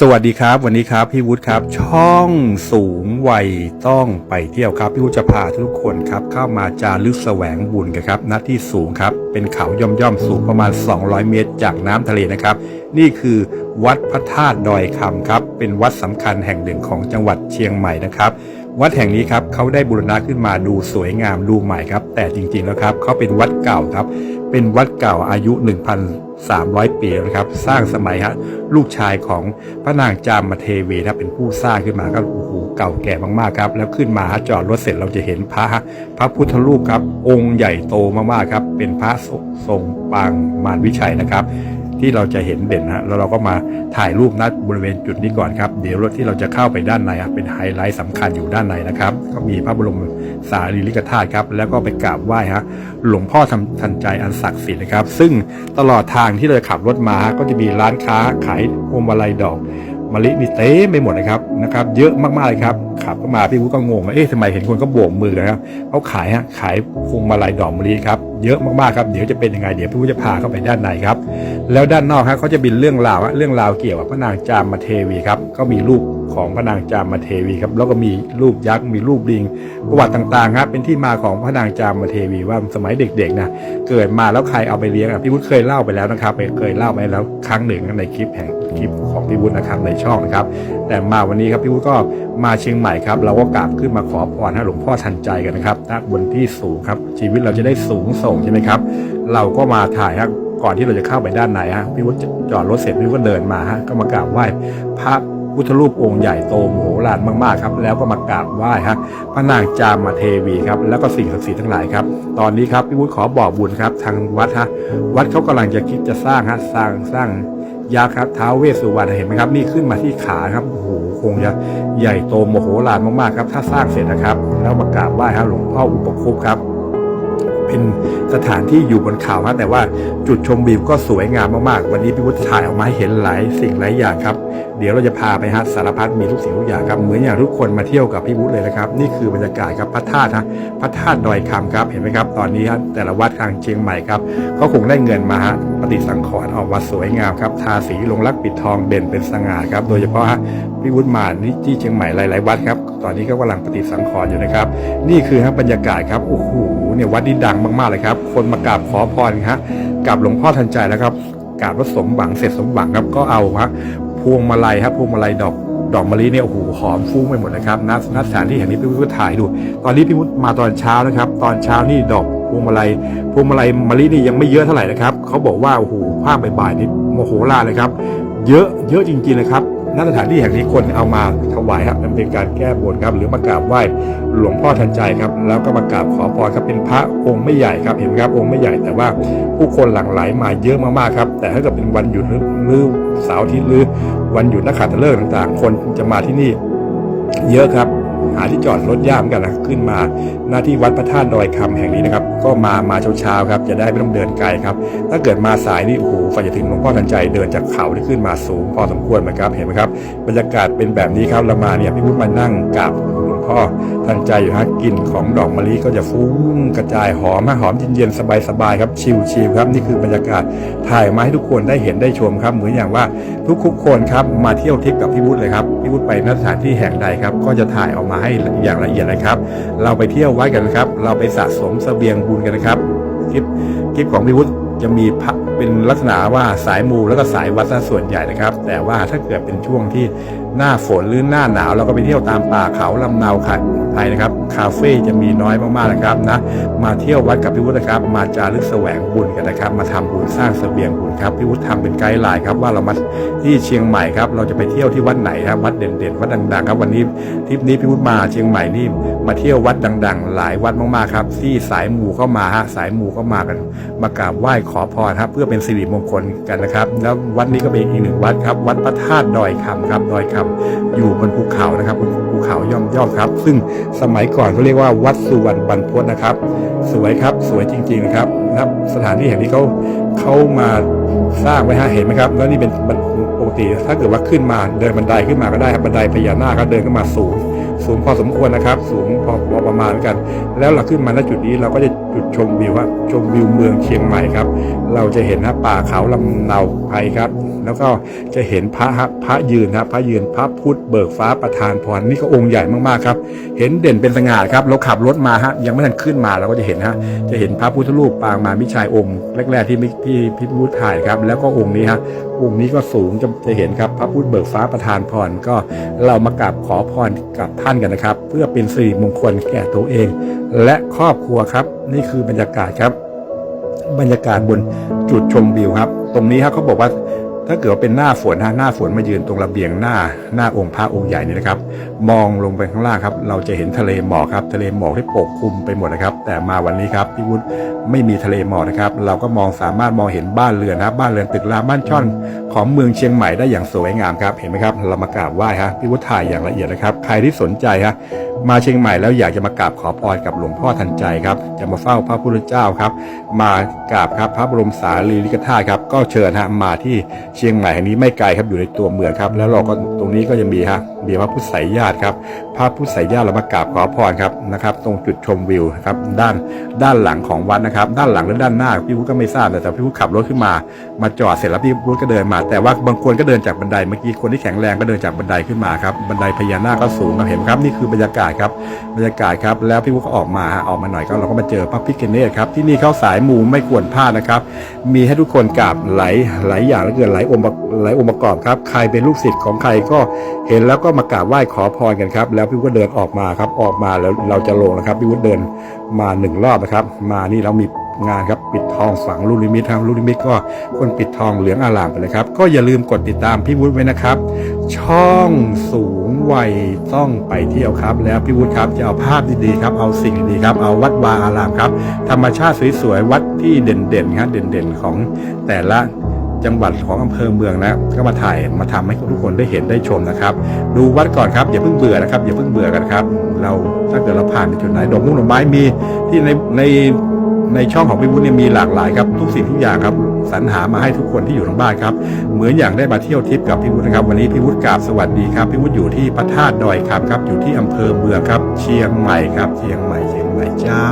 สวัสดีครับ วันนี้ครับพี่วุฒิครับ ช่องสูงวัยต้องไปเที่ยวครับ พี่วุฒิจะพาทุกคนครับเข้ามาจารึกแสวงบุญกันครับณที่สูงครับ เป็นเขาย่อมย่อมสูงประมาณ 200 เมตร จากน้ำทะเลนะครับ นี่คือวัดพระธาตุดอยคำครับ เป็นวัดสำคัญแห่งหนึ่งของจังหวัดเชียงใหม่นะครับ วัดแห่งนี้ครับเขาได้บูรณะขึ้นมาดูสวยงามดูใหม่ครับ แต่จริงๆแล้วครับเขาเป็นวัดเก่าครับ เป็นวัดเก่าอายุ 1,300 ปีแล้วนะครับ สร้างสมัยฮะลูกชายของพระนางจามเทวีครับเป็นผู้สร้างขึ้นมาก็โอ้โหเก่าแก่มากๆครับ แล้วขึ้นมาฮะจอดรถเสร็จเราจะเห็นพระฮะพระพุทธรูปครับ องค์ใหญ่โตมากๆครับ เป็นพระทรงปางมารวิชัยนะครับ ที่เราจะเห็นเด่นฮะแล้วเราก็มาถ่ายรูปนัดบริเวณจุดนี้ก่อนครับ เดี๋ยวรถที่เราจะเข้าไปด้านในอะเป็นไฮไลท์สำคัญอยู่ด้านในนะครับ ก็มีพระบรมสารีริกธาตุครับ แล้วก็ไปกราบไหว้ฮะหลวงพ่อทำทันใจอันศักดิ์สิทธิ์นะครับ ซึ่งตลอดทางที่เราขับรถมาก็จะมีร้านค้าขายพวงมาลัยดอกมะลินี่เต็มไปหมดนะครับนะครับ เยอะมากๆเลยครับขับเข้ามาพี่วุฒิก็งงว่าเอ๊ะทำไมเห็นคนก็โบกมือกันครับเขาขายฮะขายพวงมาลัยดอกมะลิครับเยอะมากๆครับเดี๋ยวจะเป็นยังไงเดี๋ยวพี่วุฒิจะพาเข้าไปด้านในครับ แล้วด้านนอกครับเขาจะมีเรื่องราวฮะเรื่องราวเกี่ยวกับพระนางจามเทวีครับก็มีรูปของพระนางจามเทวีครับแล้วก็มีรูปยักษ์มีรูปลิง ประวัติต่างๆครับเป็นที่มาของพระนางจามเทวีว่าสมัยเด็กๆนะเกิดมาแล้วใครเอาไปเลี้ยงอะพี่วุฒิเคยเล่าไปแล้วนะครับเคยเล่าไปแล้วครั้งหนึ่งในคลิปแห่งคลิปของพี่วุฒินะครับในช่องนะครับ แต่มาวันนี้ครับพี่วุฒิก็มาเชียงใหม่ครับเราก็กราบขึ้นมาขอพรให้หลวงพ่อทันใจกันนะครับณบนที่สูงครับชีวิตเราจะได้สูงส่งใช่ไหมครับ เราก็มาถ่ายครับ ก่อนที่เราจะเข้าไปด้านในฮะพี่วุฒิจอดรถเสร็จพี่วุฒิก็เดินมาฮะก็มากราบไหว้พระพุทธรูปองค์ใหญ่โตมโหฬารมากๆครับ แล้วก็มากราบไหว้ฮะพระนางจามาเทวีครับ แล้วก็สิ่งศักดิ์สิทธิ์ทั้งหลายครับ ตอนนี้ครับพี่วุฒิขอบอกบุญครับ ทางวัดฮะวัดเขากำลังจะคิดจะสร้างฮะสร้างสร้างยักษ์ครับท้าวเวสสุวรรณเห็นไหมครับ นี่ขึ้นมาที่ขาครับโอ้โหคงจะใหญ่โตโมโหลานมากๆครับ ถ้าสร้างเสร็จนะครับ แล้วมากราบไหว้ครับหลวงพ่ออุปคุปครับ เป็นสถานที่อยู่บนเขาครับแต่ว่าจุดชมวิวก็สวยงามมากๆ วันนี้พี่วุฒิถ่ายออกมาเห็นหลายสิ่งหลายอย่างครับ เดี๋ยวเราจะพาไปฮะสารพัดมีทุกสิ่งทุกอย่างครับเหมือนอย่างทุกคนมาเที่ยวกับพี่วุฒิเลยนะครับ นี่คือบรรยากาศครับพระธาตุฮะพระธาตุดอยคำครับเห็นไหมครับ ตอนนี้ฮะแต่ละวัดทางเชียงใหม่ครับเขาคงได้เงินมาฮะปฏิสังขรณ์ออกมาสวยงามครับทาสีลงรักปิดทองเด่นเป็นสง่าครับโดยเฉพาะฮะพี่วุฒิมานี่ที่เชียงใหม่หลาย ๆ วัดครับตอนนี้ก็กำลังปฏิสังขรณ์อยู่นะครับ นี่คือฮะบรรยากาศครับโอ้โหเนี่ยวัดนี้ดังมากๆเลยครับ คนมากราบขอพรฮะกับหลวงพ่อทันใจแล้วครับกราบว่าสมหวังเสร็จสมหวังครับก็เอาฮะ พวงมาลัยครับพวงมาลัยดอกดอกมะลิเนี่ยโอ้โหหอมฟุ้งไปหมดนะครับณณสถานที่แห่งนี้พี่วุฒิก็ถ่ายดู ตอนนี้พี่วุฒิมาตอนเช้านะครับ ตอนเช้านี่ดอกพวงมาลัยพวงมาลัยมะลินี่ยังไม่เยอะเท่าไหร่นะครับเขาบอกว่าโอ้โหภาพบ่ายๆนี่โมโหลาเลยครับ เยอะเยอะจริงๆเลยครับ ณสถานที่แห่งนี้คนเอามาถวายครับมันเป็นการแก้บนครับ หรือมากราบไหว้หลวงพ่อทันใจครับ แล้วก็มากราบขอพรครับเป็นพระองค์ไม่ใหญ่ครับเห็นไหมครับองค์ไม่ใหญ่แต่ว่าผู้คนหลั่งไหลมาเยอะมากๆครับ แต่ถ้าเกิดเป็นวันหยุดหรือเสาร์อาทิตย์หรือวันหยุดนักขัตฤกษ์ต่างๆ คนจะมาที่นี่เยอะครับหาที่จอดรถย่ามกันนะขึ้นมาหน้าที่วัดพระธาตุดอยคำแห่งนี้นะครับ ก็มามาเช้าๆครับจะได้ไม่ต้องเดินไกลครับ ถ้าเกิดมาสายนี่โอ้โหฝ่ายจะถึงหลวงพ่อทันใจเดินจากเขาที่ขึ้นมาสูงพอสมควรเหมือนครับเห็นไหมครับบรรยากาศเป็นแบบนี้ครับเรามาเนี่ยพี่พุทธมานั่งกับหลวงพ่อทันใจอยู่ฮะกลิ่นของดอกมะลิก็จะฟุ้งกระจายหอมฮะหอมเย็นๆสบายๆครับชิลๆครับนี่คือบรรยากาศถ่ายมาให้ทุกคนได้เห็นได้ชมครับเหมือนอย่างว่าทุกๆคนครับมาเที่ยวทริปกับพี่วุฒิเลยครับพี่วุฒิไปณสถานที่แห่งใดครับ ก็จะถ่ายออกมาให้อย่างละเอียดนะครับ เราไปเที่ยววัดกันนะครับ เราไปสะสมเสบียงบุญกันนะครับคลิปคลิปของพี่วุฒิจะมีพระเป็นลักษณะว่าสายมูแล้วก็สายวัดซะส่วนใหญ่นะครับ แต่ว่าถ้าเกิดเป็นช่วงที่หน้าฝนหรือหน้าหนาวเราก็ไปเที่ยวตามป่าเขาลำเนาขัด ไทยนะครับคาเฟ่จะมีน้อยมากๆนะครับนะมาเที่ยววัดกับพี่วุฒินะครับ มาจารึกแสวงบุญกันนะครับ มาทำบุญสร้างเสบียงบุญครับพี่วุฒิทำเป็นไกด์ไลน์ครับว่าเรามาที่เชียงใหม่ครับเราจะไปเที่ยวที่วัดไหนครับวัดเด่นๆวัดดังๆครับวันนี้ทริปนี้พี่วุฒิมาเชียงใหม่นี่มาเที่ยววัดดัง ๆ หลายวัดมากๆครับ ที่สายมูเข้ามาฮะสายมูเข้ามากัน มากราบไหว้ขอพรครับ เพื่อเป็นสิริมงคลกันนะครับ แล้ววัดนี้ก็เป็นอีกหนึ่งวัดครับ วัดพระธาตุดอยคำครับดอยคำอยู่บนภูเขานะครับบนภูเขาย่อมย่อมครับ ซึ่งสมัยก่อนเขาเรียกว่าวัดสุวรรณบรรพตนะครับ สวยครับสวยจริงๆนะครับนะครับ สถานที่แห่งนี้เขาเขามาสร้างไว้ฮะเห็นไหมครับ แล้วนี่เป็นปกติถ้าเกิดว่าขึ้นมาเดินบันไดขึ้นมาก็ได้ครับบันไดพญานาคครับเดินขึ้นมาสูง สูงพอสมควรนะครับ สูงพอพอประมาณเหมือนกัน แล้วเราขึ้นมาณจุดนี้เราก็จะจุดชมวิวว่าชมวิวเมืองเชียงใหม่ครับ เราจะเห็นฮะป่าเขาลำเนาไพครับ แล้วก็จะเห็นพระฮะพระยืนครับพระยืนพระพุทธเบิกฟ้าประธานพรนี่ก็องค์ใหญ่มากๆครับ เห็นเด่นเป็นสง่าครับเราขับรถมาฮะยังไม่ทันขึ้นมาเราก็จะเห็นฮะจะเห็นพระพุทธรูปปางมามิชัยองค์แรกๆที่มิที่พิพิธถ่ายครับ แล้วก็องค์นี้ฮะองค์นี้ก็สูงจะจะเห็นครับพระพุทธเบิกฟ้าประธานพรก็เรามากราบขอพรกับท่านกันนะครับ เพื่อเป็นสิริมงคลแก่ตัวเองและครอบครัวครับ นี่คือบรรยากาศครับ บรรยากาศบนจุดชมวิวครับ ตรงนี้ครับเขาบอกว่าถ้าเกิดว่าเป็นหน้าฝนฮะหน้าฝนมายืนตรงระเบียงหน้าหน้าองค์พระองค์ใหญ่นี่นะครับ มองลงไปข้างล่างครับ เราจะเห็นทะเลหมอกครับ ทะเลหมอกที่ปกคลุมไปหมดนะครับ แต่มาวันนี้ครับพี่วุฒิไม่มีทะเลหมอกนะครับ เราก็มองสามารถมองเห็นบ้านเรือนนะบบ้านเรือนตึกรามบ้านช่อนของเมืองเชียงใหม่ได้อย่างสวยงามครับเห็นไหมครับเรามากราบไหว้ฮะพี่วุฒิถ่ายอย่างละเอียดนะครับ ใครที่สนใจฮะ มาเชียงใหม่แล้วอยากจะมากราบขอพรกับหลวงพ่อทันใจครับ จะมาเฝ้าพระพุทธเจ้าครับ มากราบครับพระบรมสารีริกธาตุครับ ก็เชิญฮะมาที่เชียงใหม่แห่งนี้ไม่ไกลครับอยู่ในตัวเมืองครับ แล้วเราก็ตรงนี้ก็จะมีฮะมีพระพุทธไสยญาติครับ พระพุทธไสยญาติเรามากราบขอพรครับนะครับ ตรงจุดชมวิวครับด้านด้านหลังของวัดนะครับ ด้านหลังหรือด้านหน้าพี่พุทธก็ไม่ทราบแต่พี่พุทธขับรถขึ้นมา มาจอดเสร็จแล้วพี่พุทธก็เดินมา แต่ว่าบางคนก็เดินจากบันไดเมื่อกี้คนที่แข็งแรงก็เดินจากบันไดขึ้นมาครับบันไดพญานาคก็สูงครับเห็นครับนี่คือบรรยากาศครับบรรยากาศครับแล้วพี่วุฒิก็ออกมาออกมาหน่อยก็เราก็มาเจอพระพิคเนตครับที่นี่เขาสายมูไม่ควรพลาดนะครับ มีให้ทุกคนกราบหลายหลายอย่างแล้วเกินหลายองค์หลายองค์ประกอบครับใครเป็นลูกศิษย์ของใครก็เห็นแล้วก็มากราบไหว้ขอพรกันครับแล้วพี่วุฒิก็เดินออกมาครับออกมาแล้วเราจะลงนะครับพี่วุฒิเดินมาหนึ่งรอบนะครับ มานี่เรามี งานครับปิดทองฝังลูกนิมิตครับลูกนิมิตก็คนปิดทองเหลืองอารามไปเลยครับ ก็อย่าลืมกดติดตามพี่วุฒิไว้นะครับ ช่องสูงวัยต้องไปเที่ยวครับ แล้วพี่วุฒิครับจะเอาภาพดีๆครับ เอาสิ่งดีๆครับ เอาวัดวาอารามครับ ธรรมชาติสวยๆวัดที่เด่นๆครับเด่นๆของแต่ละจังหวัดของอำเภอเมืองนะก็มาถ่ายมาทำให้ทุกคนได้เห็นได้ชมนะครับ ดูวัดก่อนครับอย่าเพิ่งเบื่อนะครับอย่าเพิ่งเบื่อกันครับ เราถ้าเกิดเราผ่านในจุดไหนดอกมุกดอกไม้มีที่ในใน ในช่องของพี่วุฒิเนี่ยมีหลากหลายครับทุกสิ่งทุกอย่างครับสรรหามาให้ทุกคนที่อยู่ทางบ้านครับ เหมือนอย่างได้มาเที่ยวทริปกับพี่วุฒินะครับ วันนี้พี่วุฒิกราบสวัสดีครับพี่วุฒิอยู่ที่พระธาตุดอยคำครับ อยู่ที่อำเภอเมืองครับ เชียงใหม่ครับ เชียงใหม่เชียงใหม่เจ้า